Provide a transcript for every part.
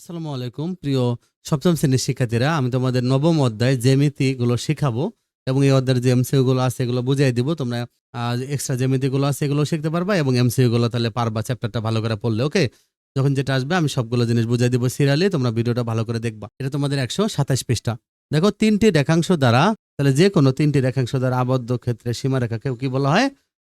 আসসালামু আলাইকুম। প্রিয় সপ্তম শ্রেণির শিক্ষার্থীরা, আমি তোমাদের নবম অধ্যায় জ্যামিতি গুলো শেখাবো এবং এই অধ্যায়ের যে এমসিউ গুলো আছে এগুলো বুঝিয়ে দিব। তোমরা এক্সট্রা জ্যামিতি গুলো আছে এগুলো শিখতে পারবা এবং এমসিউ গুলো তাহলে পারবা চ্যাপ্টারটা ভালো করে পড়লে ওকে যখন যেটা আসবে আমি সবগুলো জিনিস বুঝিয়ে দিব সিরিয়ালে তোমরা ভিডিওটা ভালো করে দেখবা। এটা তোমাদের একশো সাতাশ পৃষ্ঠা। দেখো, তিনটি রেখাংশ দ্বারা, তাহলে যে কোনো তিনটি রেখাংশ দ্বারা আবদ্ধ ক্ষেত্রে সীমারেখাকে কি বলা হয়?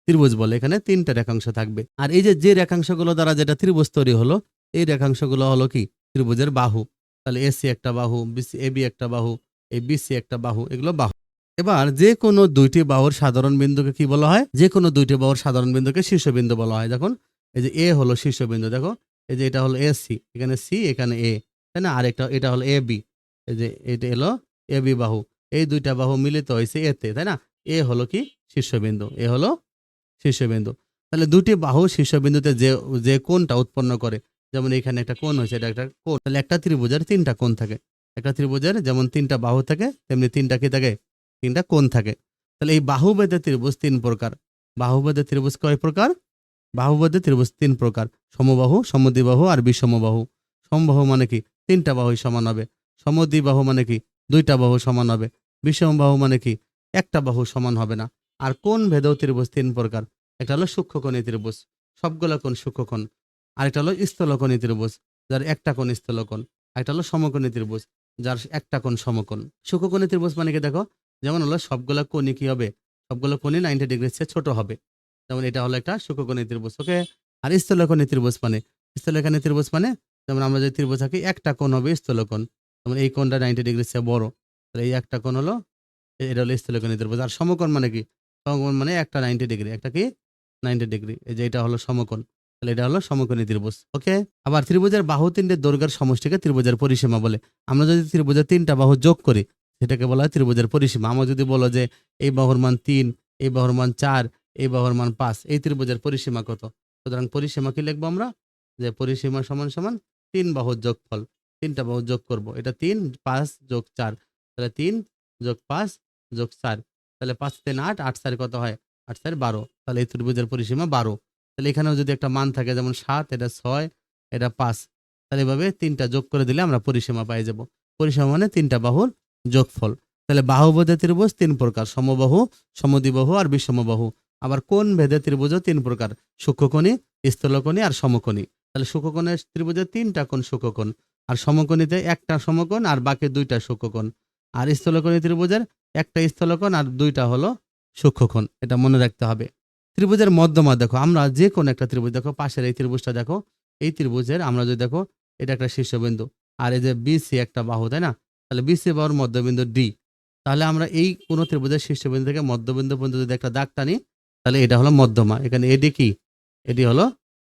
ত্রিভুজ বলে, এখানে তিনটা রেখাংশ থাকবে। আর এই যে যে রেখাংশগুলো দ্বারা যেটা ত্রিভুজ তৈরি হলো, এই রেখাংশগুলো হলো কি? ত্রিভুজের বাহু। তাহলে এসি একটা বাহু বিসি এবি একটা বাহু এই বিসি একটা বাহু, এগুলো বাহু। এবার যে কোনো দুইটি বাহুর সাধারণ বিন্দুকে কি বলা হয়? যে কোনো দুইটি বাহুর সাধারণ বিন্দুকে শীর্ষবিন্দু বলা হয়। দেখুন, এই যে এ হলো শীর্ষবিন্দু, দেখো, এই যে এটা হলো এ সি, এখানে সি, এখানে এ, তাই না? আর একটা, এটা হলো এ বি, এই যে এটা হলো এ বি বাহু। এই দুইটা বাহু মিলিত হয়েছে এতে তাই না? এ হলো কি? শীর্ষবিন্দু, এ হলো শীর্ষবিন্দু। তাহলে দুটি বাহু শীর্ষবিন্দুতে যে যে কোনটা উৎপন্ন করে? যেমন এখানে একটা কোণ হয়েছে, এটা একটা কোণ। তাহলে একটা ত্রিভুজের তিনটা কোণ থাকে। একটা ত্রিভুজের যেমন তিনটা বাহু থাকে, তেমনি তিনটা কি থাকে? তিনটা কোণ থাকে। তাহলে এই বাহুবেদে ত্রিভুজ তিন প্রকার। বাহুবেদে ত্রিভুজ কয় প্রকার? বাহুবেদে ত্রিভুজ তিন প্রকার। সমবাহু, সমদ্বিবাহু আর বিষমবাহু সমবাহু মানে কি? তিনটা বাহুই সমান হবে। সমদ্বিবাহু মানে কি? দুইটা বাহু সমান হবে। বিষমবাহু মানে কি? একটা বাহু সমান হবে না। আর কোন ভেদেও ত্রিভুজ তিন প্রকার। একটা হলো সূক্ষ্মকোণী ত্রিভুজ। সবগুলো কোণ সূক্ষ্মকোণ। আরেকটা হলো স্থলকোণী ত্রিভুজ, যার একটা কোণ স্থলকোণ একটা হলো সমকোণী ত্রিভুজ, যার একটা কোণ সমকোণ। সূক্ষ্মকোণী ত্রিভুজ মানে কি দেখো? যেমন হলো সবগুলো কোণই কি হবে? সবগুলো কোণই নাইনটি ডিগ্রির চেয়ে ছোট হবে। যেমন এটা হলো একটা সূক্ষ্মকোণী ত্রিভুজ, ওকে? আর স্থলকোণী ত্রিভুজ মানে স্থলকোণী ত্রিভুজ মানে যেমন আমরা যদি ত্রিভুজ থাকি একটা কোণ হবে স্থলকোণ। যেমন এই কোণটা নাইনটি ডিগ্রির চেয়ে বড়, তাহলে এই একটা কোণ হলো, এটা হলো স্থলকোণী ত্রিভুজ। আর সমকোণ মানে কি? সমকোণ মানে একটা নাইনটি ডিগ্রি একটা কি? নাইনটি ডিগ্রি এই যে এটা হলো সমকোণ। তাহলে এটা হলো সমকোণী ত্রিভুজ ওকে আবার ত্রিভুজের বাহু তিনটে দৈর্ঘ্যের সমষ্টিকে ত্রিভুজের পরিসীমা বলে। আমরা যদি ত্রিভুজের তিনটা বাহু যোগ করি, সেটাকে বলা হয় ত্রিভুজের পরিসীমা। আমরা যদি বলো যে এই বাহুর মান তিন, এই বাহুর মান চার, এই বাহুর মান পাঁচ, এই ত্রিভুজের পরিসীমা কত? সুতরাং পরিসীমা কি লিখব আমরা? যে পরিসীমা সমান সমান তিন বাহুর যোগফল, তিনটা বাহু যোগ করব। এটা তিন পাঁচ যোগ চার, তাহলে তিন যোগ পাঁচ যোগ চার, তাহলে পাঁচ তিন আট আট চার কত হয়? আট চার বারো, তাহলে এই ত্রিভুজের পরিসীমা বারো। তাহলে এখানেও যদি একটা মান থাকে, যেমন সাত, এটা ছয়, এটা পাঁচ, তাহলে এভাবে তিনটা যোগ করে দিলে আমরা পরিসীমা পাই যাব। পরিসীমা মানে তিনটা বাহুর যোগফল। তাহলে বাহুভেদে ত্রিভুজ তিন প্রকার, সমবাহু, সমদ্বিবাহু আর বিষমবাহু আবার কোন ভেদে ত্রিভুজও তিন প্রকার, সূক্ষ্মকোণী, স্থলকোণী আর সমকোণী। তাহলে সূক্ষ্মকোণের ত্রিভুজের তিনটা কোণ সূক্ষ্মকোণ আর সমকোণীতে একটা সমকোণ আর বাকি দুইটা সূক্ষ্মকোণ। আর স্থলকোণী ত্রিভুজের একটা স্থলকোণ আর দুইটা হলো সূক্ষ্মকোণ, এটা মনে রাখতে হবে। ত্রিভুজের মধ্যমা দেখো। আমরা যে কোনো একটা ত্রিভুজ দেখো, পাশের এই ত্রিভুজটা দেখো, এই ত্রিভুজের আমরা যদি দেখো, এটা একটা শীর্ষবিন্দু। আর এই যে বিসি একটা বাহু, তাই না? তাহলে বিসি বাহুর মধ্যবিন্দু ডি তাহলে আমরা এই কোনো ত্রিভুজের শীর্ষবিন্দু থেকে মধ্যবিন্দু পর্যন্ত যদি একটা দাগ টানি, তাহলে এটা হলো মধ্যমা। এখানে এডি কি? এডি হলো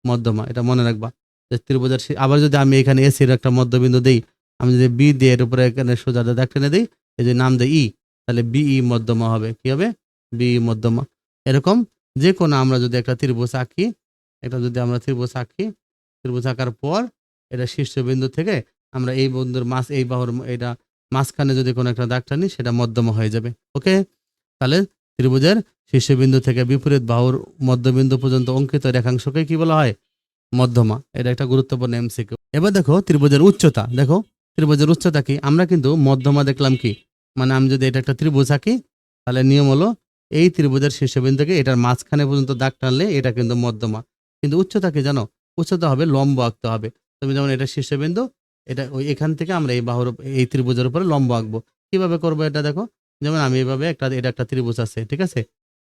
মধ্যমা। এটা মনে রাখবা। যে ত্রিভুজের আবার যদি আমি এখানে এসির একটা মধ্যবিন্দু দিই, আমি যদি বি দিয়ে এর উপরে এখানে সোজা দাগ টেনে দিই, এই যে নাম দেয় ই তাহলে বিই মধ্যমা হবে। কি হবে? বিই মধ্যমা। এরকম যে কোনো আমরা যদি একটা ত্রিভুজ আঁকি এটা যদি আমরা ত্রিভুজ আঁকি ত্রিভুজ আঁকার পর এটা শীর্ষবিন্দু থেকে আমরা এই বন্ধুর মাছ এই বাহুর এটা মাঝখানে যদি কোনো একটা দাগ টানি, সেটা মধ্যমা হয়ে যাবে। ওকে? তাহলে ত্রিভুজের শীর্ষবিন্দু থেকে বিপরীত বাহুর মধ্যবিন্দু পর্যন্ত অঙ্কিত রেখাংশকে কি বলা হয়? মধ্যমা। এটা একটা গুরুত্বপূর্ণ এমসিকিউ এবার দেখো ত্রিভুজের উচ্চতা। দেখো ত্রিভুজের উচ্চতা কি? আমরা কিন্তু মধ্যমা দেখলাম কি? মানে আমি যদি এটা একটা ত্রিভুজ আঁকি, তাহলে নিয়ম হলো এই ত্রিভুজের শীর্ষবিন্দু থেকে এটার মাঝখানে পর্যন্ত দাগ টানলে এটা কিন্তু মধ্যমা। কিন্তু উচ্চতা কি জানো, উচ্চতা হবে, লম্ব আঁকতে হবে। তুমি যেমন এটা শীর্ষবিন্দু, এটা ওই এখান থেকে আমরা এই বাহুর এই ত্রিভুজের উপরে লম্ব আঁকবো। কীভাবে করব এটা দেখো? যেমন আমি এইভাবে একটা, এটা একটা ত্রিভুজ আছে, ঠিক আছে?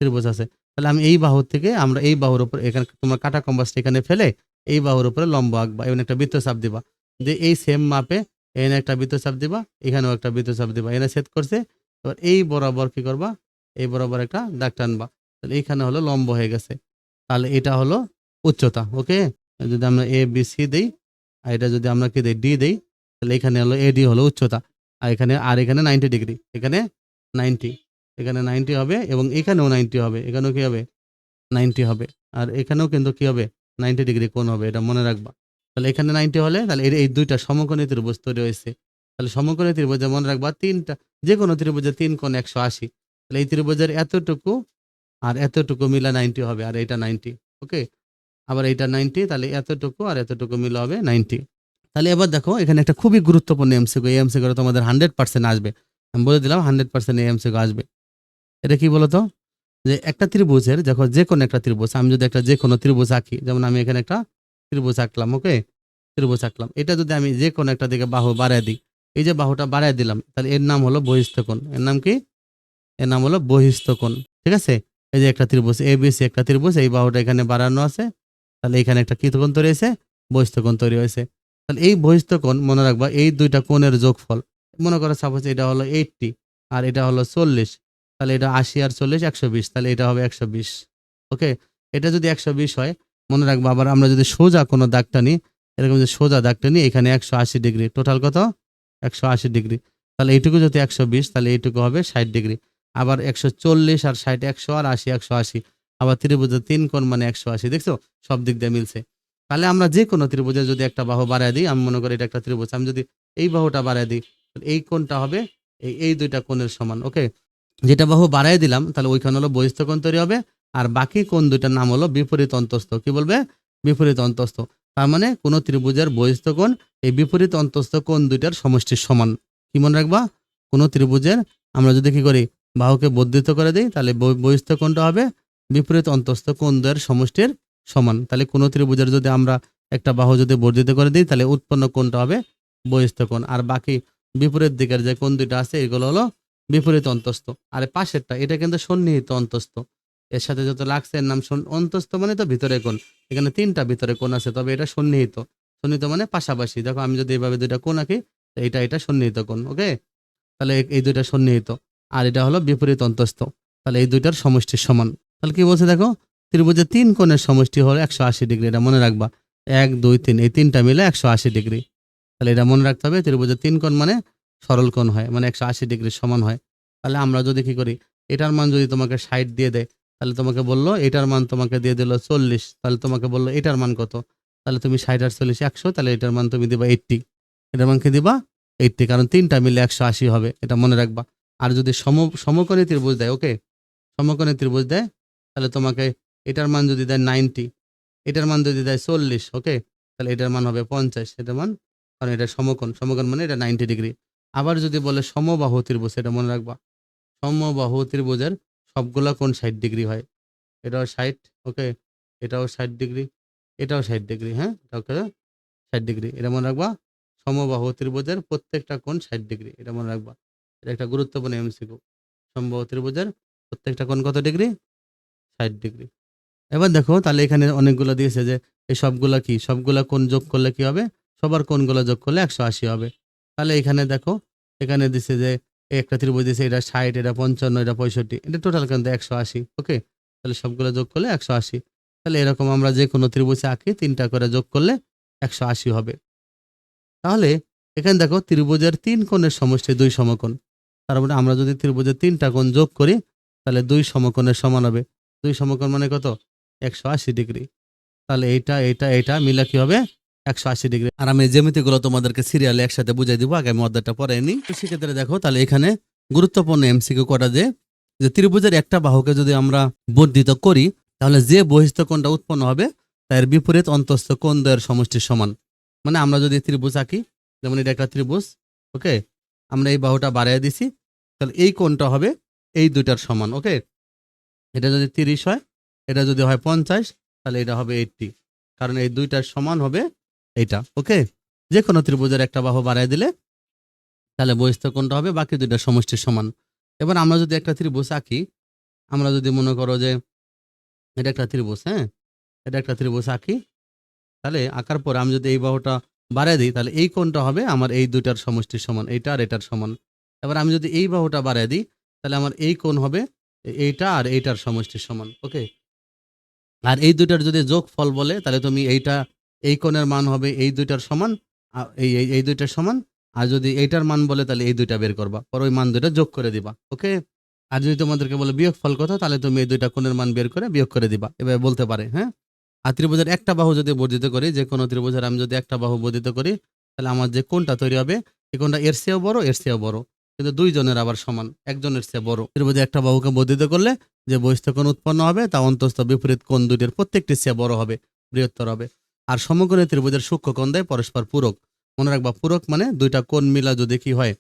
ত্রিভুজ আছে। তাহলে আমি এই বাহুর থেকে আমরা এই বাহুর উপর এখানে তোমার কাটা কম্বাসটা এখানে ফেলে এই বাহুর উপরে লম্ব আঁকবা এবং একটা বৃত্তচাপ দিবা। যে এই সেম মাপে এখানে একটা বৃত্তচাপ দিবা, এখানেও একটা বৃত্তচাপ দিবা, এখানে সেট করছে। এবার এই বরাবর কি করবা? এই বরাবর একটা দাগ টানবা। তাহলে এইখানে হলো লম্ব হয়ে গেছে। তাহলে এটা হলো উচ্চতা, ওকে? যদি আমরা এ বি সি দিই, আর এটা যদি আমরা কি দিই? ডি দিই, তাহলে এখানে হলো এডি হলো উচ্চতা। আর এখানে আর এখানে নাইনটি ডিগ্রি এখানে নাইনটি এখানে নাইনটি হবে এবং এখানেও নাইনটি হবে। এখানেও কি হবে? নাইনটি হবে। আর এখানেও কিন্তু কি হবে? নাইনটি ডিগ্রি কোণ হবে, এটা মনে রাখবা। তাহলে এখানে নাইনটি হলে, তাহলে এর এই দুইটা সমকোণী ত্রিভুজ তৈরি হয়েছে। তাহলে সমকোণী ত্রিভুজে মনে রাখবা তিনটা যে কোনো ত্রিভুজে তিন কোণ একশো আশি। তাহলে এই ত্রিভুজের এতটুকু আর এতটুকু মিলা নাইনটি হবে, আর এটা নাইনটি, ওকে? আবার এইটা নাইনটি, তাহলে এতটুকু আর এতটুকু মিলা হবে নাইনটি। তাহলে এবার দেখো, এখানে একটা খুবই গুরুত্বপূর্ণ এমসিকিউ এই এমসিকিউ তোমাদের হান্ড্রেড পার্সেন্ট আসবে। আমি বলে দিলাম হান্ড্রেড পার্সেন্ট এই এমসিকিউ আসবে। এটা কি বলতো? যে একটা ত্রিভুজের, দেখো যে কোনো একটা ত্রিভুজ, আমি যদি একটা যে কোনো ত্রিভুজ আঁকি, যেমন আমি এখানে একটা ত্রিভুজ আঁকলাম, ওকে? ত্রিভুজ আঁকলাম। এটা যদি আমি যে কোনো একটা দিকে বাহু বাড়ায় দিই, এই যে বাহুটা বাড়ায় দিলাম, তাহলে এর নাম হলো বহিস্থকোণ। এর নাম কি? এর নাম হলো বহিস্থকোণ। ঠিক আছে? এই যে একটা ত্রিভুজ এ বি সি একটা ত্রিভুজ, এই বাহুটা এখানে বাড়ানো আছে। তাহলে এখানে একটা কী কোণ তৈরি হয়েছে? বহিস্থকোণ তৈরি হয়েছে। তাহলে এই বহিস্থকোণ, মনে রাখবা, এই দুইটা কোণের যোগফল, মনে করো সাপোজ এটা হলো এইটটি আর এটা হলো চল্লিশ, তাহলে এটা আশি আর চল্লিশ, একশো বিশ, তাহলে এটা হবে একশো বিশ। ওকে এটা যদি একশো বিশ হয়, মনে রাখব আবার আমরা যদি সোজা কোনো দাগটা নিই, এরকম যদি সোজা দাগটা নিই, এখানে একশো আশি ডিগ্রি টোটাল কত? একশো আশি ডিগ্রি। তাহলে এইটুকু যদি একশো বিশ, তাহলে এইটুকু হবে ষাট ডিগ্রি। আবার একশো চল্লিশ আর ষাট, একশো আর আশি, একশো আশি। আবার ত্রিভুজের তিন কোণ মানে একশো আশি, দেখছ? সব দিক দিয়ে মিলছে। তাহলে আমরা যে কোনো ত্রিভুজে যদি একটা বাহু বাড়ায় দিই, আমি মনে করি এটা একটা ত্রিভুজ। আমি যদি এই বাহুটা বাড়ায় দিই এই কোণটা হবে এই এই দুইটা কোণের সমান, ওকে? যেটা বাহু বাড়ায় দিলাম, তাহলে ওইখানে হলো বহিস্থ কোণ তৈরি হবে, আর বাকি কোণ দুইটার নাম হলো বিপরীত অন্তস্থ। কি বলবে? বিপরীত অন্তস্থ। তার মানে কোন ত্রিভুজের বহিস্থ কোণ, এই বিপরীত অন্তস্থ কোণ দুইটার সমষ্টির সমান। কি মনে রাখবা? কোন ত্রিভুজের আমরা যদি কি করি বাহুকে বর্ধিত করে দিই, তাহলে বহি- বহিস্থ কোণটা হবে বিপরীত অন্তস্থ কোণ দ্বয়ের সমষ্টির সমান। তাহলে কোন ত্রিভুজের যদি আমরা একটা বাহু যদি বর্ধিত করে দিই, তাহলে উৎপন্ন কোণটা হবে বহিস্থ কোণ। আর বাকি বিপরীত দিকের যে কোণ দুইটা আছে, এগুলো হলো বিপরীত অন্তস্থ। আর পাশেরটা, এটা কিন্তু সন্নিহিত অন্তস্থ। এর সাথে যত লাগছে, এর নাম অন্তস্থ মানে তো ভিতরে কোণ। এখানে তিনটা ভিতরে কোণ আছে, তবে এটা সন্নিহিত। সন্নিহিত মানে পাশাপাশি। দেখো আমি যদি এভাবে দুইটা কোণ আঁকি এটা এটা সন্নিহিত কোণ, ওকে? তাহলে এই দুইটা সন্নিহিত। আর এটা হলো বিপরীত অন্তস্থ। তাহলে এই দুইটার সমষ্টির সমান। তাহলে কি বলছে দেখো? ত্রিভুজে তিন কোণের সমষ্টি হলো একশো আশি ডিগ্রি। এটা মনে রাখবা। এক, দুই, তিন, এই তিনটা মিলে একশো আশি ডিগ্রি। তাহলে এটা মনে রাখতে হবে, ত্রিভুজের তিন কোণ মানে সরল কোণ হয় মানে একশো আশি ডিগ্রির সমান হয়। তাহলে আমরা যদি কি করি? এটার মান যদি তোমাকে ষাট দিয়ে দেয়, তাহলে তোমাকে বলল, এটার মান তোমাকে দিয়ে দিল চল্লিশ। তাহলে তোমাকে বলল, এটার মান কত? তাহলে তুমি ষাট আর চল্লিশ একশো, তাহলে এটার মান তুমি দিবা এইটটি। এটার মান কি দিবা? এইটটি, কারণ তিনটা মিলে একশো আশি হবে, এটা মনে রাখবা। আর যদি সম, সমকোণী ত্রিভুজ দেয় ওকে সমকোণী ত্রিভুজ দেয়, তাহলে তোমাকে এটার মান যদি দেয় নাইনটি এটার মান যদি দেয় চল্লিশ ওকে তাহলে এটার মান হবে পঞ্চাশ এটার মান, কারণ এটা সমকোণ সমকোণ মানে এটা নাইনটি ডিগ্রি আবার যদি বলে সমবাহু ত্রিভুজ এটা মনে রাখবা। সমবাহু ত্রিভুজের সবগুলা কোণ ষাট ডিগ্রি হয়। এটাও ষাট ওকে এটাও ষাট ডিগ্রি এটাও ষাট ডিগ্রি হ্যাঁ? এটাও ষাট ডিগ্রি এটা মনে রাখবা? সমবাহু ত্রিভুজের প্রত্যেকটা কোণ ষাট ডিগ্রি এটা মনে রাখবা। একটা গুরুত্বপূর্ণ এমসিকিউ সম্ভব ত্রিভুজের প্রত্যেকটা কোণ কত ডিগ্রি? ষাট ডিগ্রি। এবার দেখো, তাহলে এখানে অনেকগুলো দিয়েছে যে, এই সবগুলা কি? সবগুলা কোণ যোগ করলে কি হবে? সবার কোণগুলো যোগ করলে একশো আশি হবে। তাহলে এখানে দেখো, এখানে দিছে যে একটা ত্রিভুজ দিছে, এটা ষাট, এটা পঞ্চান্ন, এটা পঁয়ষট্টি, এটা টোটাল কিন্তু একশো আশি ওকে তাহলে সবগুলো যোগ করলে একশো আশি। তাহলে এরকম আমরা যে কোনো ত্রিভুজে আঁকি, তিনটা করে যোগ করলে একশো আশি হবে। তাহলে এখানে দেখো, ত্রিভুজের তিন কোণের সমষ্টি দুই সমকোণ। তার মানে আমরা যদি ত্রিভুজে তিনটা কোণ যোগ করি, তাহলে দুই সমকোণের সমান হবে। দুই সমকোণ মানে কত? একশো আশি ডিগ্রি। তাহলে এইটা এইটা এইটা মিলে কি হবে? একশো আশি ডিগ্রি। আর আমি জ্যামিতিগুলো তোমাদেরকে সিরিয়ালে একসাথে বুঝাই দিব আগামী অধ্যায়টা পরে নি। সেক্ষেত্রে দেখো, তাহলে এখানে গুরুত্বপূর্ণ এমসিকিউ কটা যে যে ত্রিভুজের একটা বাহুকে যদি আমরা বর্ধিত করি, তাহলে যে বহিস্থ কোণটা উৎপন্ন হবে, তার বিপরীত অন্তস্থ কোণ দ্বয়ের সমষ্টির সমান। মানে আমরা যদি ত্রিভুজ আঁকি, যেমন এটা একটা ত্রিভুজ ওকে আমরা এই বাহুটা বাড়াই দিছি, তাহলে এই কোণটা হবে এই দুইটার সমান, ওকে? এটা যদি তিরিশ হয়, এটা যদি হয় পঞ্চাশ, তাহলে এটা হবে এইটটি, কারণ এই দুইটার সমান হবে এইটা, ওকে? যে কোনো ত্রিভুজের একটা বাহু বাড়াই দিলে, তাহলে বহিস্থ কোণটা হবে, বাকি দুইটা সমষ্টির সমান। এবার আমরা যদি একটা ত্রিভুজ আঁকি, আমরা যদি মনে করো যে এটা একটা ত্রিভুজ হ্যাঁ? এটা একটা ত্রিভুজ আঁকি, তাহলে আঁকার পর আমি যদি এই বাহুটা বাড়াই দিই, তাহলে এই কোণটা হবে আমার এই দুইটার সমষ্টির সমান, এইটা আর এটার সমান। এবার আমি যদি এই বাহুটা বাড়াই দিই, তাহলে আমার এই কোণ হবে এইটা আর এইটার সমষ্টির সমান ওকে আর এই দুইটার যদি যোগ ফল বলে, তাহলে তুমি এইটা, এই কোণের মান হবে এই দুইটার সমান এই- এই দুইটার সমান, আর যদি এইটার মান বলে, তাহলে এই দুইটা বের করবা, পর ওই মান দুইটা যোগ করে দিবা ওকে আর যদি তোমাদেরকে বলে বিয়োগ ফল কথা তাহলে তুমি এই দুইটা কোণের মান বের করে বিয়োগ করে দিবা, এভাবে বলতে পারে হ্যাঁ? আর ত্রিভুজের একটা বাহু যদি বর্ধিত করি, যে কোনো ত্রিভুজের আমি যদি একটা বাহু বর্ধিত করি, তাহলে আমার যে কোনটা তৈরি হবে এই কোনটা এর চেয়েও বড়, এর চেয়েও বড়। কিন্তু দুইজনের আবার সমান, একজনের চেয়ে বড়। ত্রিভুজে একটা বাহুকে বর্ধিত করলে যে বহিস্থ কোণ উৎপন্ন হবে, তা অন্তস্থ বিপরীত কোণ দুইটির প্রত্যেকটি চেয়ে বড় হবে, বৃহত্তর হবে। আর সমকোণী ত্রিভুজের সূক্ষ্ম কোণ দেয় পরস্পর পূরক। মনে রাখবা, পূরক মানে দুইটা কোণ মিলা যদি কি হয়,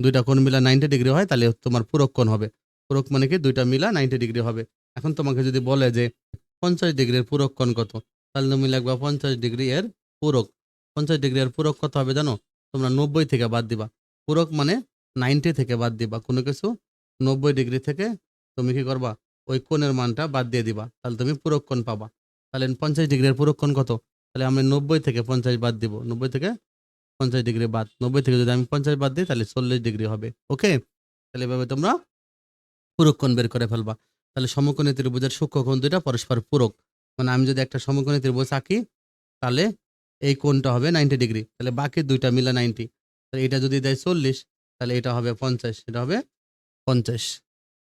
দুইটা কোণ মিলা নাইনটি ডিগ্রি হয়, তাহলে তোমার পূরক কোণ হবে। পূরক মানে কি, দুইটা মিলা নাইনটি ডিগ্রি হবে। এখন তোমাকে যদি বলে যে পঞ্চাশ ডিগ্রির পূরক কোণ কত? তাহলে তুমি লিখবা পঞ্চাশ ডিগ্রি এর পূরক। পঞ্চাশ ডিগ্রি এর পূরক কত হবে জানো? তোমরা নব্বই থেকে বাদ দিবা। পূরক মানে নাইনটি থেকে বাদ দিবা। কোনো কিছু নব্বই ডিগ্রি থেকে তুমি কি করবা? ওই কোণের মানটা বাদ দিয়ে দিবা। তাহলে তুমি পূরক কোণ পাবা। তাহলে পঞ্চাশ ডিগ্রির পূরক কত? তাহলে আমি নব্বই থেকে পঞ্চাশ বাদ দিব। নব্বই থেকে পঞ্চাশ ডিগ্রি বাদ। নব্বই থেকে যদি আমি পঞ্চাশ বাদ দিই, তাহলে চল্লিশ ডিগ্রি হবে। ওকে? তাহলে এভাবে তোমরা পূরক কোণ বের করে ফেলবা। তাহলে সমকোণী ত্রিভুজের সূক্ষ্মকোণ দুইটা পরস্পর পূরক। মানে আমি যদি একটা সমকোণী ত্রিভুজ আঁকি, তাহলে এই কোণটা হবে নাইনটি ডিগ্রি তাহলে বাকি দুইটা মিলে নাইনটি তাহলে এটা যদি দেয় চল্লিশ, তাহলে এটা হবে পঞ্চাশ, এটা হবে পঞ্চাশ।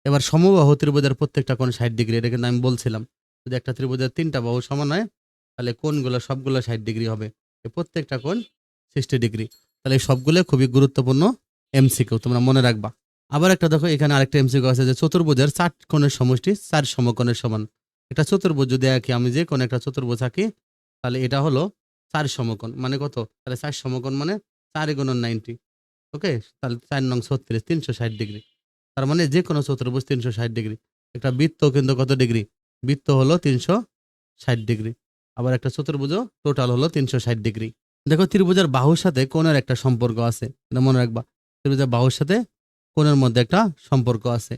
এবার সমবাহু ত্রিভুজের প্রত্যেকটা কোণ ষাট ডিগ্রি এটা কিন্তু আমি বলছিলাম। যদি একটা ত্রিভুজের তিনটা বাহু সমান হয়, তাহলে কোণগুলো সবগুলো ষাট ডিগ্রি হবে। প্রত্যেকটা কোণ সিক্সটি ডিগ্রি তাহলে সবগুলো খুবই গুরুত্বপূর্ণ এমসিকিউ তোমরা মনে রাখবা। আবার একটা দেখো, এখানে আরেকটা এমসিকিউ আছে যে চতুর্ভুজের চার কোণের সমষ্টি চার সমকোণের সমান। এটা চতুর্ভুজ যদি আঁকি আমি যে কোনো একটা চতুর্ভুজ আঁকি, তাহলে এটা হলো চার সমকোণ। মানে কত? তাহলে চার সমকোণ মানে চার গুণ নাইনটি। ওকে? তাহলে চার নং ছত্রিশ, তিনশো ষাট ডিগ্রি। তার মানে যে কোনো চতুর্ভুজ তিনশো ষাট ডিগ্রি। একটা বৃত্ত কিন্তু কত ডিগ্রি? বৃত্ত হলো তিনশো ষাট ডিগ্রি। আবার একটা চতুর্ভুজও টোটাল হলো তিনশো ষাট ডিগ্রি। দেখো, ত্রিভুজের বাহুর সাথে কোণের একটা সম্পর্ক আছে। এটা মনে রাখবা। ত্রিভুজের বাহুর সাথে কোণের মধ্যে একটা সম্পর্ক আছে।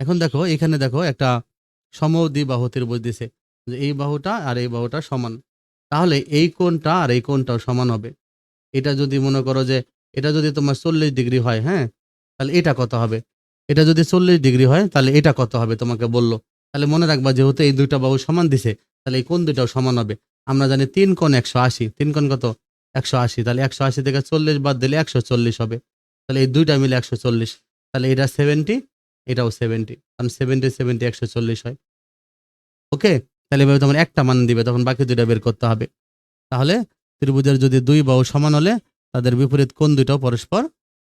এখন দেখো, এখানে দেখো একটা সমদ্বিবাহু ত্রিভুজ দিছে। যে এই বাহুটা আর এই বাহুটা সমান। তাহলে এই কোণটা আর এই কোণটাও সমান হবে। এটা যদি মনে করো যে এটা যদি তোমার চল্লিশ ডিগ্রি হয় হ্যাঁ? তাহলে এটা কত হবে? এটা যদি চল্লিশ ডিগ্রি হয়, তাহলে এটা কত হবে তোমাকে বলল। তাহলে মনে রাখবা যেহেতু এই দুইটা বাহু সমান দিছে, তাহলে এই কোণ দুইটাও সমান হবে। আমরা জানি তিন কোণ একশো আশি। তিন কোণ কত? একশো আশি। তাহলে একশো আশি থেকে চল্লিশ বাদ দিলে একশো চল্লিশ হবে। তাহলে এই দুইটা মিলে একশো চল্লিশ। তাহলে এটা সেভেন্টি এটাও সেভেন্টি কারণ সেভেন্টি সেভেন্টি একশো চল্লিশ হয়। ওকে? তাহলে এভাবে তোমার একটা মান দিবে, তখন বাকি দুইটা বের করতে হবে। তাহলে ত্রিভুজের যদি দুই বাহু সমান হলে, তাদের বিপরীত কোণ দুইটাও পরস্পর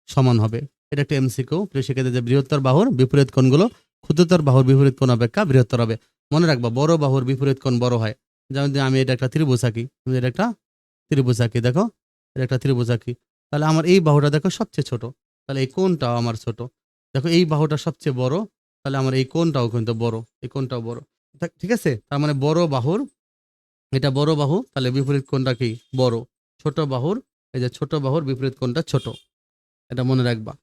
সমান হবে। এটা একটা এমসিকিউ। প্রিয় শিক্ষার্থী, যে বৃহত্তর বাহুর বিপরীত কোণগুলো, ক্ষুদ্রতর বাহুর বিপরীত কোণ অপেক্ষা বৃহত্তর হবে। মনে রাখবা, বড় বাহুর বিপরীত কোণ বড় হয়। যেমন আমি এটা একটা ত্রিভুজ আঁকি এটা একটা ত্রিভুজ আঁকি, দেখো। এটা একটা ত্রিভুজ আঁকি। তাহলে আমার এই বাহুটা দেখো সবচেয়ে ছোট। তাহলে এই কোনটাও আমার ছোট। দেখো এই বাহুটা সবচেয়ে বড়, তাহলে আমার এই কোনটাও কিন্তু বড়, এই কোনটাও বড়। ঠিক আছে? তার মানে বড় বাহুর, এটা বড় বাহু, তাহলে বিপরীত কোনটা কি? বড়। ছোট বাহুর, এই যে ছোট বাহুর বিপরীত কোনটা ছোট। এটা মনে রাখবা।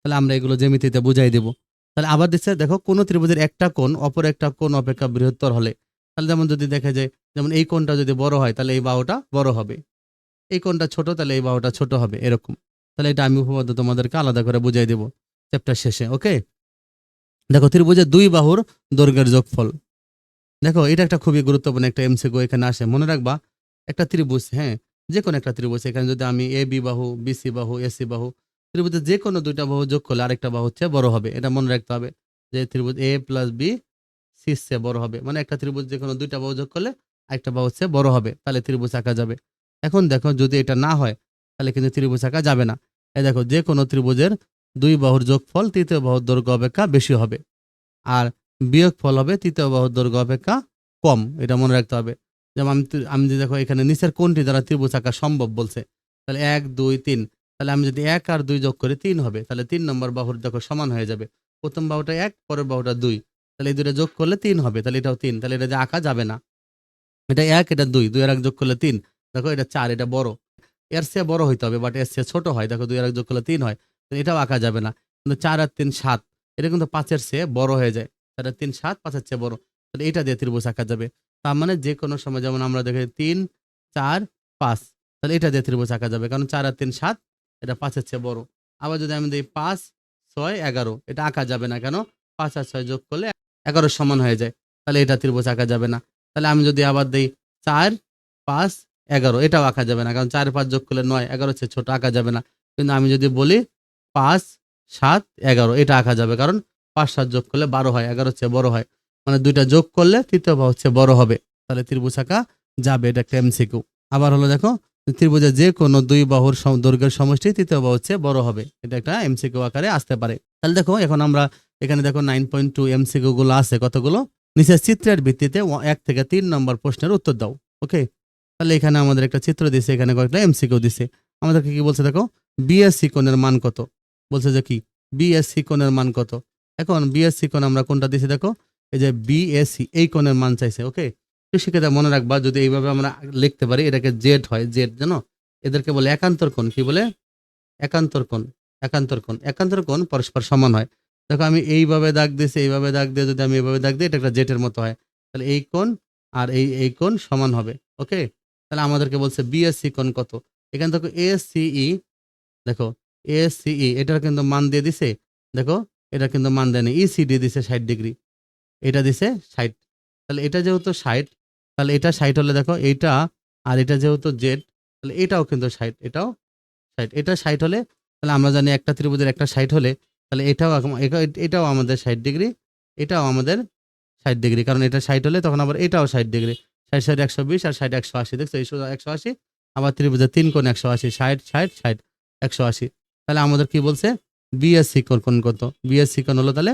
তাহলে আমরা এগুলো জ্যামিতিতে বুঝাই দেব। তাহলে আবার দিচ্ছে দেখো কোন ত্রিভুজের একটা কোণ, অপর একটা কোণ অপেক্ষা বৃহত্তর হলে। তাহলে যেমন যদি দেখা যায়, যেমন এই কোণটা যদি বড় হয়, তাহলে এই বাহুটা বড় হবে। এই কোনটা ছোট, তাহলে এই বাহুটা ছোট হবে, এরকম। তাহলে এটা আমি উপপাদ্য তোমাদেরকে আলাদা করে বুঝাই দেব চ্যাপ্টার শেষে ওকে দেখো ত্রিভুজের দুই বাহুর দৈর্ঘ্যের যোগফল। দেখো, এটা একটা খুবই গুরুত্বপূর্ণ একটা এমসিকিউ এখানে আসে। মনে রাখবা, একটা ত্রিভুজ হ্যাঁ যে কোনো একটা ত্রিভুজ। এখানে যদি আমি এ বি বাহু বিসি বাহু এসি বাহু ত্রিভুজের যে কোনো দুইটা বাহু যোগ করলে আরেকটা বাহু হচ্ছে বড় হবে। এটা মনে রাখতে হবে যে ত্রিভুজ এ প্লাস বি সি চেয়ে বড় হবে। মানে একটা ত্রিভুজ যে কোনো দুইটা বাহু যোগ করলে আরেকটা বাহু হচ্ছে বড় হবে। তাহলে ত্রিভুজ আঁকা যাবে। এখন দেখো যদি এটা না হয়, তাহলে কিন্তু ত্রিভুজ আঁকা যাবে না। এই দেখো যে কোনো ত্রিভুজের দুই বাহুর যোগফল তৃতীয় বাহুর দৈর্ঘ্য অপেক্ষা বেশি হবে। আর বিয়োগ ফল হবে তৃতীয় বাহুর দৈর্ঘ্য অপেক্ষা কম, এটা মনে রাখতে হবে। যেমন আমি আমি যদি দেখো এখানে নিচের কোনটি দ্বারা ত্রিভুজ আঁকা সম্ভব বলছে, তাহলে এক, দুই, তিন, তাহলে আমি যদি এক আর দুই যোগ করি তিন হবে, তাহলে তিন নম্বর বাহুর দেখো সমান হয়ে যাবে। প্রথম বাহুটা এক, পরের বাহুটা দুই, তাহলে এই দুটো যোগ করলে তিন হবে, তাহলে এটাও তিন, তাহলে এটা যে আঁকা যাবে না। এটা এক, এটা দুই দুই আর এক যোগ করলে তিন দেখো এটা চার, এটা বড়। এর সে বড় হইতে হবে বাট এর সে ছোট হয়। দেখো দুই আর এক যোগ করলে তিন হয় এটাও আঁকা যাবে না। কিন্তু চার আর তিন সাত, এটা কিন্তু পাঁচের চেয়ে বড় হয়ে যায়। চার তিন সাত, পাঁচের চেয়ে বড়। তাহলে এটা দিয়ে ত্রিভুজ আঁকা যাবে। তার মানে যে কোনো সময় যেমন আমরা দেখি তিন, চার, পাঁচ, তাহলে এটা দিয়ে ত্রিভুজ আঁকা যাবে। কারণ চার আর তিন সাত, এটা পাঁচের চেয়ে বড়। আবার যদি আমি দিই পাঁচ, ছয়, এগারো, এটা আঁকা যাবে না কেন? পাঁচ আর ছয় যোগ করলে এগারো সমান হয়ে যায়। তাহলে এটা ত্রিভুজ আঁকা যাবে না। তাহলে আমি যদি আবার দিই চার, পাঁচ এগারো, এটাও আঁকা যাবে না, কারণ চার পাঁচ যোগ করলে নয়, এগারো হচ্ছে ছোট, আঁকা যাবে না। কিন্তু আমি যদি বলি পাঁচ, সাত, এগারো, এটা আঁকা যাবে, কারণ পাঁচ, সাত যোগ করলে বারো হয়, এগারো হচ্ছে বড় হয়। মানে দুইটা যোগ করলে তৃতীয় বাহু হচ্ছে বড় হবে, তাহলে ত্রিভুজ আঁকা যাবে, এটা একটা এমসিকিউ আবার হলো দেখো, ত্রিভুজের যে কোনো দুই বাহুর দৈর্ঘ্যের সমষ্টি তৃতীয় বাহু হচ্ছে বড় হবে, এটা একটা এমসিকিউ আকারে আসতে পারে। তাহলে দেখো, এখন আমরা এখানে দেখো নাইন পয়েন্ট টু এমসিকিউ গুলো আছে, কতগুলো? নিচের চিত্রের ভিত্তিতে এক থেকে তিন নম্বর প্রশ্নের উত্তর দাও ওকে তাহলে এখানে আমাদের একটা চিত্র দিছে, এখানে কয়েকটা এমসিকিউ দিছে। আমাদেরকে কি বলছে দেখো? বিএসসি কোণের মান কত? বলছে যে কি? বিএসসি কোণের মান কত? এখন বিএসসি কোণ আমরা কোনটা দিছি দেখো? এই যে বিএসসি এই কোণের মান চাইছে, ওকে? তো সেক্ষেত্রে মনে রাখবা, যদি এইভাবে আমরা লিখতে পারি, এটাকে জেড হয় জেড জানো এদেরকে বলে একান্তর কোণ, কি বলে? একান্তর কোণ একান্তর কোণ একান্তর কোণ পরস্পর সমান হয়। দেখো, আমি এইভাবে দাগ দিয়েছি, এইভাবে দাগ দিয়ে যদি আমি এইভাবে দাগ দিই, এটা একটা জেটের মতো হয়। তাহলে এই কোণ আর এই এই কোণ সমান হবে, ওকে? তাহলে আমাদেরকে বলছে বিএসসি কোন কত? এখান থেকে এসিই দেখো এসিই এটার কিন্তু মান দিয়ে দিছে, দেখো, এটা কিন্তু মান দেয়নি ইসিডি দিছে ষাট ডিগ্রি, এটা দিছে ষাট, তাহলে এটা যেহেতু ষাট, তাহলে এটা ষাট হলে দেখো এইটা, আর এটা যেহেতু জেড তাহলে এটাও কিন্তু ষাট, এটাও ষাট, এটা ষাট হলে, তাহলে আমরা জানি একটা ত্রিভুজের একটা ষাট হলে, তাহলে এটাও এটাও আমাদের ষাট ডিগ্রি, এটাও আমাদের ষাট ডিগ্রি, কারণ এটা ষাট হলে তখন আবার এটাও ষাট ডিগ্রি ষাট ষাট একশো বিশ আর ষাট একশো আশি। দেখছ, এই একশো আশি, আবার ত্রিভুজের তিন কোণ একশো আশি ষাট ষাট ষাট একশো আশি। তাহলে আমাদের কি বলছে? বিএসসি কোণ কত? বিএসসি কোণ হলো তাহলে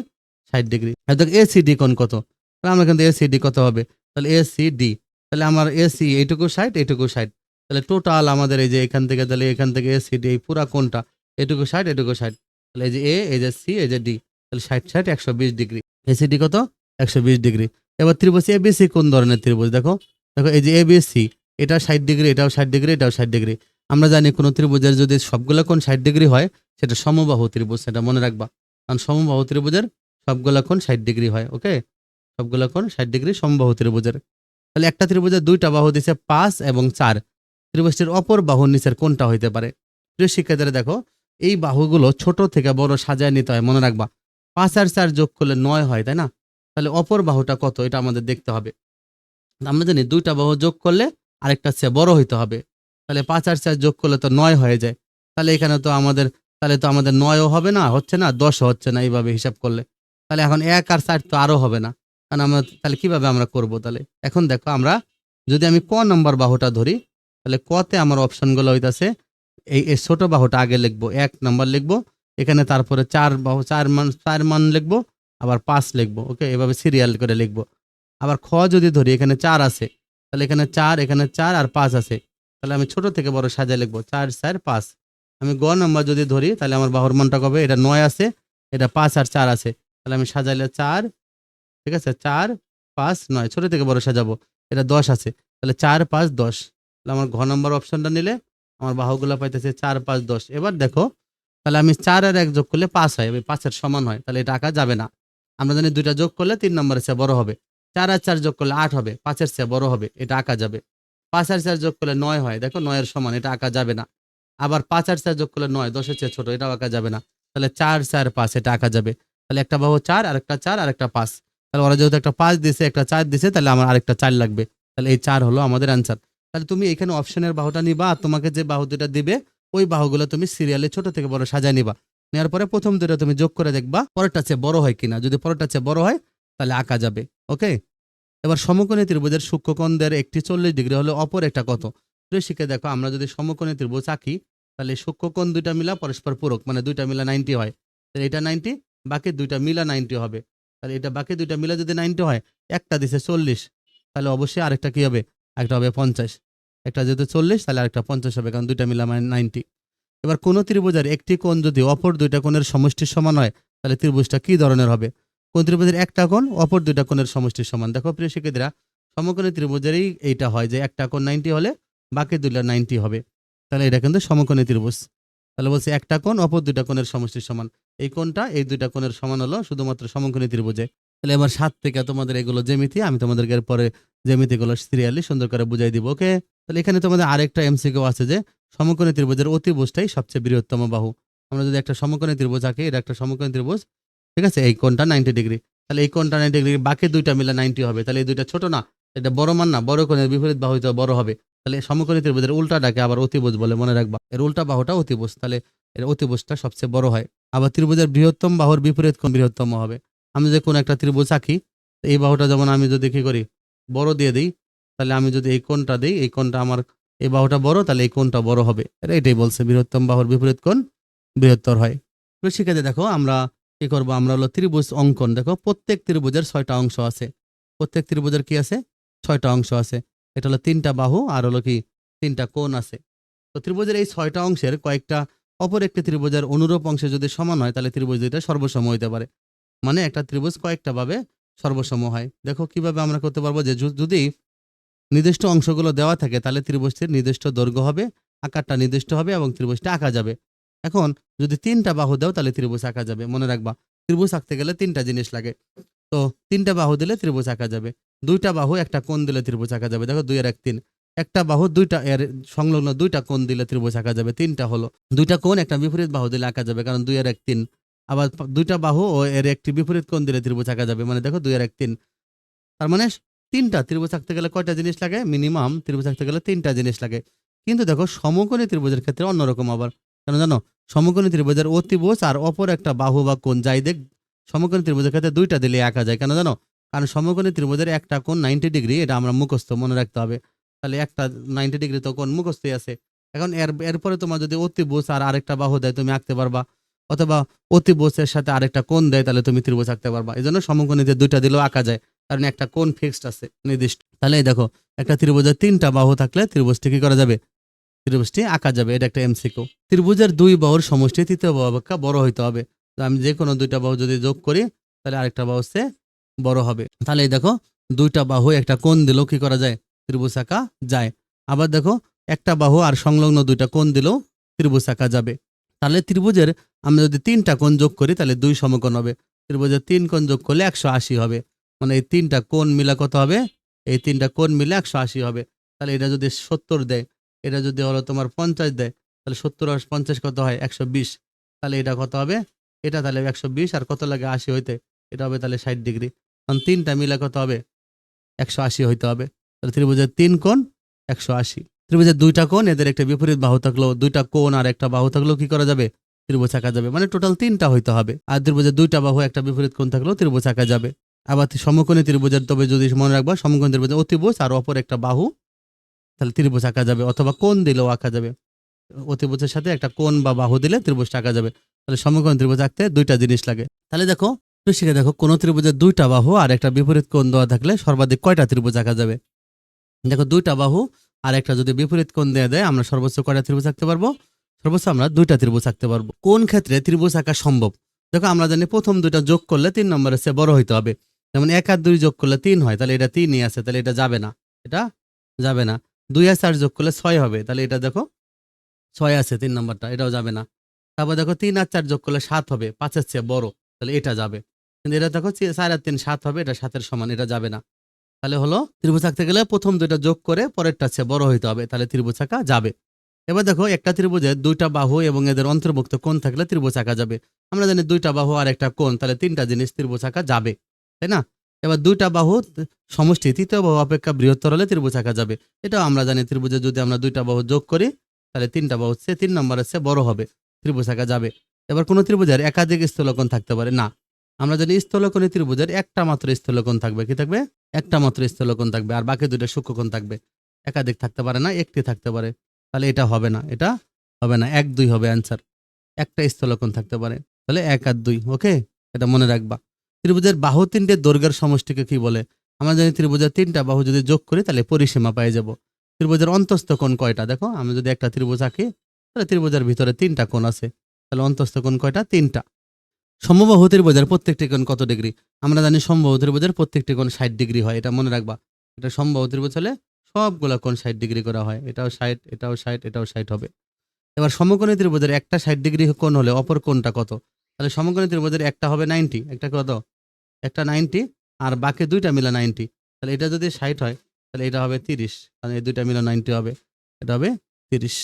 ষাট ডিগ্রি। এবার এসিডি কোণ কত? তাহলে আমরা কিন্তু এসিডি কত হবে? তাহলে এসিডি তাহলে আমার এসি এইটুকু ষাট এইটুকু ষাট। তাহলে টোটাল আমাদের এই যে এখান থেকে, তাহলে এখান থেকে এসিডি এই পুরা কোণটা এটুকু ষাট এটুকু ষাট। তাহলে এই যে এ এই যে সি এই যে ডি তাহলে ষাট ষাট, একশো বিশ ডিগ্রি। এসিডি কত? একশো বিশ ডিগ্রি। এবার ত্রিভুজ এবিসি কোন ধরনের ত্রিভুজ? দেখো দেখো এই যে এবিসি এটা ষাট ডিগ্রি, এটাও ষাট ডিগ্রি, এটাও ষাট ডিগ্রি। আমরা জানি কোনো ত্রিভুজের যদি সবগুলো কোণ ষাট ডিগ্রি হয়, সেটা সমবাহু ত্রিভুজ, সেটা মনে রাখবা। কারণ সমবাহু ত্রিভুজের সবগুলো কোণ ষাট ডিগ্রি হয়, ওকে? সবগুলো কোণ ষাট ডিগ্রি সমবাহু ত্রিভুজের। তাহলে একটা ত্রিভুজের দুইটা বাহু দিছে পাঁচ এবং চার। ত্রিভুজটির অপর বাহুর নিচের কোনটা হইতে পারে। প্রিয় শিক্ষার্থীরা, দেখো, এই বাহুগুলো ছোট থেকে বড় সাজায় নিতে হয়, মনে রাখবা। পাঁচ আর চার যোগ করলে নয় হয়, তাই না? তাহলে অপর বাহুটা কত? এটা আমাদের দেখতে হবে। আমরা জানি দুইটা বাহু যোগ করলে আরেকটা চেয়ে বড় হইতে হবে। তাহলে পাঁচ আর চার যোগ করলে তো নয় হয়ে যায়। তাহলে এখানে তো আমাদের, তাহলে তো আমাদের নয়ও হবে না, হচ্ছে না? দশও হচ্ছে না এইভাবে হিসাব করলে। তাহলে এখন এক আর চার তো আরও হবে না। কারণ আমরা, তাহলে কীভাবে আমরা করব তাহলে? এখন দেখো আমরা, যদি আমি ক নম্বর বাহুটা ধরি, তাহলে কতে আমার অপশনগুলো হইতাছে, এই এই ছোটো বাহুটা আগে লিখব, এক নম্বর লিখব, এখানে তারপরে চার বাহু, চার মান চার মান লিখব, আবার পাঁচ লিখব, ওকে? এভাবে সিরিয়াল করে লিখব। আবার খ যদি ধরি, এখানে চার আছে, তাহলে এখানে চার এখানে চার আর পাঁচ আছে। তাহলে আমি ছোট থেকে বড় সাজা লিখব, চার চার, পাঁচ। আমি গ নাম্বার যদি ধরি, তাহলে আমার বাহুর মানটা কবে? এটা নয় আছে, এটা পাঁচ আর চার আছে। তাহলে আমি সাজাইলে চার, ঠিক আছে? চার, পাঁচ, নয়, ছোট থেকে বড় সাজাবো, এটা দশ আছে। তাহলে চার, পাঁচ, দশ। তাহলে আমার ঘ নম্বর অপশনটা নিলে আমার বাহুগুলো পাইতেছে চার, পাঁচ, দশ। এবার দেখো, তাহলে আমি চার আর এক যোগ করলে পাঁচ হয় পাঁচের সমান হয়, তাহলে এটা আঁকা যাবে না। আমরা জানি দুইটা যোগ করলে তিন নম্বরের চেয়ে বড় হবে। চার আর চার যোগ করলে আট হবে, পাঁচের চেয়ে বড় হবে, এটা আঁকা যাবে। পাঁচ আর চার যোগ করলে নয় হয়, দেখো নয়ের সমান, এটা আঁকা যাবে না। আবার পাঁচ আর চার যোগ করলে নয়, দশের চেয়ে ছোট, এটাও আঁকা যাবে না। তাহলে চার চার, পাঁচ, এটা আঁকা যাবে। তাহলে একটা বাহু চার আর একটা চার আর একটা পাঁচ। তাহলে ওরা যেহেতু একটা পাঁচ দিছে একটা চার দিছে তাহলে আমার আরেকটা চার লাগবে। তাহলে এই চার হলো আমাদের অ্যান্সার তাহলে তুমি এখানে অপশনের বাহুটা নিবা, আর তোমাকে যে বাহু দুটা দিবে, ওই বাহুগুলো তুমি সিরিয়ালে ছোট থেকে বড় সাজায় নিবা। নেওয়ার পরে প্রথম দুটো তুমি যোগ করে দেখবা, পরেরটা চেয়ে বড় হয় কিনা। যদি পরেরটা চেয়ে বড় হয়, তাহলে আঁকা যাবে। ওকে? এবার সমকোণী ত্রিভুজের সূক্ষ্মকোণদের একটি চল্লিশ ডিগ্রি হলে অপর একটা কত? প্রিয় শিখে দেখো, আমরা যদি সমকোণী ত্রিভুজ আঁকি, তাহলে সূক্ষ্মকোণ দুইটা মিলা পরস্পর পূরক মানে দুইটা মিলা নাইনটি হয়। তাহলে এটা নাইনটি, বাকি দুইটা মিলা নাইনটি হবে। তাহলে এটা বাকি দুইটা মিলা যদি নাইনটি হয়, একটা দিছে চল্লিশ। তাহলে অবশ্যই আরেকটা কি হবে? একটা হবে পঞ্চাশ। একটা যেহেতু চল্লিশ, তাহলে আরেকটা পঞ্চাশ হবে, কারণ দুইটা মিলা মানে নাইনটি। এবার কোন ত্রিভুজের একটি কোণ যদি অপর দুইটা কোণের সমষ্টির সমান হয়, তাহলে ত্রিভুজটা কি ধরনের হবে? কোন ত্রিভুজের একটা কোণ, অপর দুইটা কোণের সমষ্টির সমান। দেখো প্রিয় শিক্ষার্থীরা, সমকোণী ত্রিভুজেরই এইটা হয় যে একটা কোণ নাইনটি হলে বাকি দুইটা নাইনটি হবে। তাহলে এটা কিন্তু সমকোণী ত্রিভুজ। তাহলে বলছে একটা কোণ, অপর দুইটা কোণের সমষ্টির সমান। এই কোণটা এই দুইটা কোণের সমান হলো শুধুমাত্র সমকোণী ত্রিভুজে। তাহলে এবার সাত থেকে তোমাদের এগুলো জ্যামিতি, আমি তোমাদেরকে এরপরে জ্যামিতিগুলো সিরিয়ালি সুন্দর করে বুঝাই দিব ওকে তাহলে এখানে তোমাদের আরেকটা এমসিকিউ আছে যে সমকোণী ত্রিভুজের অতিভুজটাই সবচেয়ে বৃহত্তম বাহু। আমরা যদি একটা সমকোণী ত্রিভুজ আঁকি, এটা একটা সমকোণী ত্রিভুজ। ঠিক আছে? এই কোণটা নাইনটি ডিগ্রি তাহলে এই কোণটা নাইনটি ডিগ্রি বাকি দুইটা মিলে নাইনটি হবে। তাহলে এই দুইটা ছোট না, এটা বড় মান না, বড় কোণের বিপরীত বাহু হইতে বড় হবে। তাহলে সমকোণী ত্রিভুজের উল্টাটাকে আবার অতিভুজ বলে মনে রাখবা। এর উল্টা বাহুটা অতিভুজ, তাহলে এর অতিভুজটা সবচেয়ে বড় হয়। আবার ত্রিভুজের বৃহত্তম বাহুর বিপরীত কোণ বৃহত্তম হবে। আমি যদি কোনো একটা ত্রিভুজ আঁকি এই বাহুটা যেমন আমি যদি কি করি, বড় দিয়ে দিই, তাহলে আমি যদি এই কোণটা দিই, এই কোণটা আমার, এই বাহুটা বড়, তাহলে এই কোণটা বড় হবে। এটা এটাই বলছে বৃহত্তম বাহুর বিপরীত কোণ বৃহত্তর হয়। তো শিক্ষার্থী দেখো, আমরা কি করব? আমরা হলো ত্রিভুজ অঙ্কন। দেখো, প্রত্যেক ত্রিভুজের ছয়টা অংশ আছে। প্রত্যেক ত্রিভুজের কি আছে? ছয়টা অংশ আছে। এটা হলো তিনটা বাহু আর হলো কি? তিনটা কোণ আছে। তো ত্রিভুজের এই ছয়টা অংশের কয়েকটা অপর একটি ত্রিভুজের অনুরূপ অংশে যদি সমান হয়, তাহলে ত্রিভুজ দুইটা সর্বসম হইতে পারে। মানে একটা ত্রিভুজ কয়েকটা ভাবে সর্বসম হয়। দেখো, কীভাবে আমরা করতে পারব যে যদি নির্দিষ্ট অংশগুলো দেওয়া থাকে, তাহলে ত্রিভুজটির নির্দিষ্ট দৈর্ঘ্য হবে, আকারটা নির্দিষ্ট হবে এবং ত্রিভুজটা আঁকা যাবে। এখন যদি তিনটা বাহু দাও, তাহলে ত্রিভুজ আঁকা যাবে। মনে রাখবা, ত্রিভুজ আঁকতে গেলে তিনটা জিনিস লাগে। তো তিনটা বাহু দিলে ত্রিভুজ আঁকা যাবে। দুইটা বাহু, একটা কোণ দিলে ত্রিভুজ আঁকা যাবে। দেখো দুই আর এক, তিন। একটা বাহু দুইটা, এর সংলগ্ন দুইটা কোণ দিলে ত্রিভুজ আঁকা যাবে। তিনটা হলো। দুইটা কোণ, একটা বিপরীত বাহু দিলে আঁকা যাবে, কারণ দুই আর এক, তিন। আবার দুইটা বাহু ও এর একটি বিপরীত কোণ দিলে ত্রিভুজ আঁকা যাবে। মানে দেখো দুই আর এক, তিন। তার মানে তিনটা ত্রিভুজ আঁকতে গেলে কয়টা জিনিস লাগে? মিনিমাম ত্রিভুজ আঁকতে গেলে তিনটা জিনিস লাগে। কিন্তু দেখো সমকোণী ত্রিভুজের ক্ষেত্রে অন্যরকম আবার। কেন জানো? সমকোণী ত্রিভুজের অতিভুজ আর অপর একটা বাহু বা কোণ যাই দেখ, সমকোণী ত্রিভুজের ক্ষেত্রে দুইটা দিলে আঁকা যায়। কেন জানো? কারণ সমকোণী ত্রিভুজের একটা কোণ নাইনটি ডিগ্রি এটা আমরা মুখস্থ মনে রাখতে হবে। তাহলে একটা নাইনটি ডিগ্রি তো কোণ মুখস্থই আছে। এখন এর, এরপরে তোমার যদি অতিভুজ আর আরেকটা বাহু দেয়, তুমি আঁকতে পারবা। অথবা অতিভুজের সাথে আরেকটা কোণ দেয়, তাহলে তুমি ত্রিভুজ আঁকতে পারবা। এই জন্য সমকোণীতে দুইটা দিলেও আঁকা যায়। কারণ একটা কোণ ফিক্সড আছে, নির্দিষ্ট। তাহলে দেখো, একটা ত্রিভুজের তিনটা বাহু থাকলে ত্রিভুজটি কি করা যাবে? ত্রিভুজটি আঁকা যাবে। এটা একটা এমসিকিউ। ত্রিভুজের দুই বাহুর সমষ্টি তৃতীয় বাহু অপেক্ষা বড় হইতে হবে। তো আমি যে কোনো দুইটা বাহু যদি যোগ করি, তাহলে আরেকটা বাহু সে বড় হবে। তাহলে এই দেখো, দুইটা বাহু একটা কোণ দিলেও কি করা যায়? ত্রিভুজ আঁকা যায়। আবার দেখো, একটা বাহু আর সংলগ্ন দুইটা কোণ দিলেও ত্রিভুজ আঁকা যাবে। তাহলে ত্রিভুজের আমরা যদি তিনটা কোণ যোগ করি, তাহলে দুই সমকোণ হবে। ত্রিভুজের তিন কোণ যোগ করলে একশো আশি হবে। মানে এই তিনটা কোণ মিলা কত হবে? এই তিনটা কোণ মিলে একশো আশি হবে। তাহলে এটা যদি সত্তর দেয় এটা যদি হলো তোমার পঞ্চাশ দেয়, তাহলে সত্তর আর পঞ্চাশ কত হয়? একশো বিশ। তাহলে এটা কত হবে? এটা তাহলে একশো বিশ আর কত লাগে? আশি হইতে। এটা হবে তাহলে ষাট ডিগ্রি। কারণ তিনটা মিলে কত হবে? একশো আশি হইতে হবে। তাহলে ত্রিভুজের তিন কোণ, একশো আশি। ত্রিভুজের দুইটা কোণ, এদের একটা বিপরীত বাহু থাকল দুইটা কোণ আর একটা বাহু থাকলেও কি করা যাবে? ত্রিভুজ আঁকা যাবে। মানে টোটাল তিনটা হইতে হবে। আর ত্রিভুজের দুইটা বাহু, একটা বিপরীত কোণ থাকলেও ত্রিভুজ আঁকা যাবে। আবার সমকোণী ত্রিভুজের, তবে যদি মনে রাখবা, সমকোণী ত্রিভুজের অতিভুজ আর অপর একটা বাহু তাহলে ত্রিভুজ আঁকা যাবে অথবা কোন দিলেও আঁকা যাবে। অতিভুজের সাথে একটা কোন বা বাহু দিলে ত্রিভুজটা আঁকা যাবে। তাহলে সমকোণ ত্রিভুজ আঁকতে দুইটা জিনিস লাগে। তাহলে দেখো শিখে দেখো, কোন ত্রিভুজের দুইটা বাহু আর একটা বিপরীত কোণ দেওয়া থাকলে সর্বাধিক কয়টা ত্রিভুজ আঁকা যাবে? দেখো, দুইটা বাহু আর একটা যদি বিপরীত কোণ দেওয়া দেয়, আমরা সর্বোচ্চ কয়টা ত্রিভুজ আঁকতে পারব? সর্বোচ্চ আমরা দুইটা ত্রিভুজ আঁকতে পারব। কোন ক্ষেত্রে ত্রিভুজ আঁকা সম্ভব? দেখো, আমরা জানি প্রথম দুইটা যোগ করলে তিন নম্বরের চেয়ে বড় হইতে হবে। যেমন এক আর দুই যোগ করলে তিন হয়, তাহলে এটা তিনই আছে, তাহলে এটা যাবে না। এটা যাবে না। দুই আর চার যোগ করলে ছয় হবে। তাহলে এটা দেখো, ছয় আছে তিন নম্বরটা, এটাও যাবে না। তারপর দেখো তিন আর চার যোগ করলে সাত হবে পাঁচের চেয়ে বড়, তাহলে এটা যাবে। কিন্তু এটা দেখো চার আর তিন সাত হবে, এটা সাতের সমান, এটা যাবে না। তাহলে হলো ত্রিভুজ আঁকতে গেলে প্রথম দুইটা যোগ করে পরেরটা চেয়ে বড় হইতে হবে, তাহলে ত্রিভুজ আঁকা যাবে। এবার দেখো একটা ত্রিভুজের দুইটা বাহু এবং এদের অন্তর্ভুক্ত কোণ থাকলে ত্রিভুজ আঁকা যাবে। আমরা জানি দুইটা বাহু আর একটা কোণ, তাহলে তিনটা জিনিস ত্রিভুজ আঁকা যাবে, তাই না? এবার দুইটা বাহু সমষ্টি, তৃতীয় বাহু অপেক্ষা বৃহত্তর হলে ত্রিভুজ আঁকা যাবে। এটাও আমরা জানি ত্রিভুজে যদি আমরা দুইটা বাহু যোগ করি, তাহলে তিনটা বাহু হচ্ছে তিন নম্বরের চেয়ে বড় হবে, ত্রিভুজ আঁকা যাবে। এবার কোনো ত্রিভুজের একাধিক স্থলকোণ থাকতে পারে। না, আমরা জানি স্থলকোণী ত্রিভুজের একটা মাত্র স্থলকোণ থাকবে। কি থাকবে? একটা মাত্র স্থলকোণ থাকবে, আর বাকি দুটো সূক্ষ্মকোণ থাকবে। একাধিক থাকতে পারে না, একটি থাকতে পারে। তাহলে এটা হবে না, এটা হবে না, এক দুই হবে অ্যান্সার একটা স্থলকোণ থাকতে পারে, তাহলে এক আর দুই ওকে এটা মনে রাখবা। ত্রিভুজের বাহু তিনটে দৈর্ঘ্যের সমষ্টিকে কি বলে? আমরা জানি ত্রিভুজের তিনটা বাহু যদি যোগ করি, তাহলে পরিসীমা পাই যাব। ত্রিভুজের অন্তস্থ কোণ কয়টা? দেখো, আমি যদি একটা ত্রিভুজ আঁকি, তাহলে ত্রিভুজের ভিতরে তিনটা কোণ আছে। তাহলে অন্তস্থ কোণ কয়টা? তিনটা। সমবাহু ত্রিভুজের প্রত্যেকটি কোণ কত ডিগ্রি? আমরা জানি সমবাহু ত্রিভুজের প্রত্যেকটি কোণ ষাট ডিগ্রি হয়, এটা মনে রাখবা। এটা সমবাহু ত্রিভুজ হলে সবগুলা কোণ ষাট ডিগ্রি করা হয়, এটাও ষাট এটাও ষাট এটাও ষাট হবে। এবার সমকোণী ত্রিভুজের একটা ষাট ডিগ্রি কোণ হলে অপর কোণটা কত? তাহলে সমকোণী ত্রিভুজের একটা হবে নাইনটি, একটা কত? একটা নাইনটি আর বাকি দুইটা মিলে নাইনটি। তাহলে এটা যদি ষাট হয়, তাহলে এটা হবে তিরিশ। তাহলে এই দুইটা মিলে নাইনটি হবে, এটা হবে তিরিশ।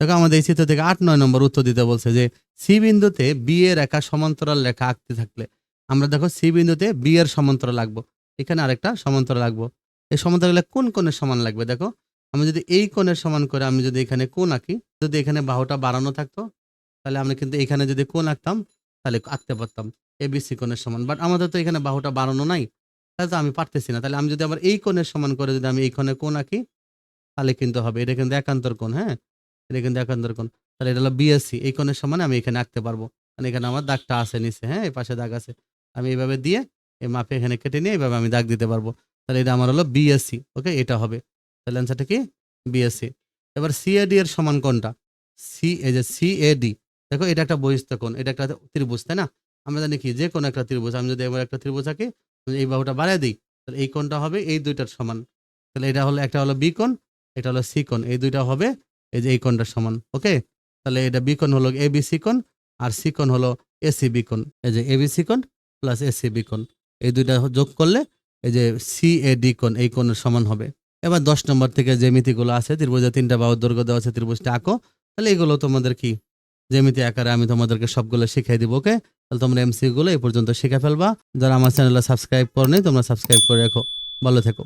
দেখো আমাদের এই চিত্র থেকে আট, নয় নম্বর উত্তর দিতে বলছে যে, সি বিন্দুতে বি এর একা সমান্তরাল রেখা আঁকতে থাকলে, আমরা দেখো সি বিন্দুতে বি এর সমান্তরাল লাগবো এখানে আরেকটা সমান্তরাল লাগবো এই সমান্তরালে কোন কোণের সমান লাগবে? দেখো, আমি যদি এই কোণের সমান করে আমি যদি এখানে কোণ আঁকি, যদি এখানে বাহুটা বাড়ানো থাকতো, তাহলে আমরা কিন্তু এখানে যদি কোণ আঁকতাম, তাহলে আঁকতে পারতাম। এবিসি কোণের সমান। বাট আমাদের তো এখানে বাহুটা বাড়ানো নাই, তাহলে তো আমি পারতেছি না। তাহলে আমি যদি আবার এই কোণের সমান করে যদি আমি এই কোণে কোণ আঁকি, তাহলে কিন্তু হবে। এটা কিন্তু একান্তর কোণ হ্যাঁ? এটা কিন্তু একান্তর কোণ। তাহলে এটা হলো বিএসসি এই কোণের সমানে আমি এখানে আঁকতে পারব। মানে এখানে আমার দাগটা আছে নিচে হ্যাঁ? এই পাশে দাগ আছে। আমি এইভাবে দিয়ে এই মাপে এখানে কেটে নিয়ে এইভাবে আমি দাগ দিতে পারব। তাহলে এটা আমার হলো বিএসসি ওকে? এটা হবে। তাহলে অ্যান্সারটা কি? বিএসসি এবার সিএডি এর সমান কোনটা সি এই যে সিএডি দেখো, এটা একটা বহিস্থ কোণ। এটা একটা ত্রিভুজ, তাই না? আমরা জানি কি যে কোনো একটা ত্রিভুজ, আমি যদি এবার একটা ত্রিভুজ এই বাহুটা বাড়ায় দিই, তাহলে এই কোণটা হবে এই দুইটার সমান। তাহলে এটা হলো, একটা হলো বি কোণ, এটা হলো সি কোণ, এই দুইটা হবে এই যে এই কোণটার সমান, ওকে? তাহলে এটা বি কোণ হলো এ বি সি কোণ, আর সি কোণ হলো এসি বি কোণ, এই যে এ বি সি কোণ প্লাস এসি বি কোণ। এই দুইটা যোগ করলে এই যে সি এ ডি কোণ, এই কোণের সমান হবে। এবার দশ নম্বর থেকে যে মিতিগুলো আছে, ত্রিভুজে তিনটা বাহুর দৈর্ঘ্য দেওয়া আছে, ত্রিভুজটা আঁকো। তাহলে এগুলো তোমাদের কি? জ্যামিতি আকারে আমি তোমাদেরকে সবগুলো শিখাই দিব, ওকে? তাহলে তোমরা এমসি গুলো এই পর্যন্ত শিখে ফেলবা। যারা আমার চ্যানেলে সাবস্ক্রাইব করনি, তোমরা সাবস্ক্রাইব করে রেখো। ভালো থেকো।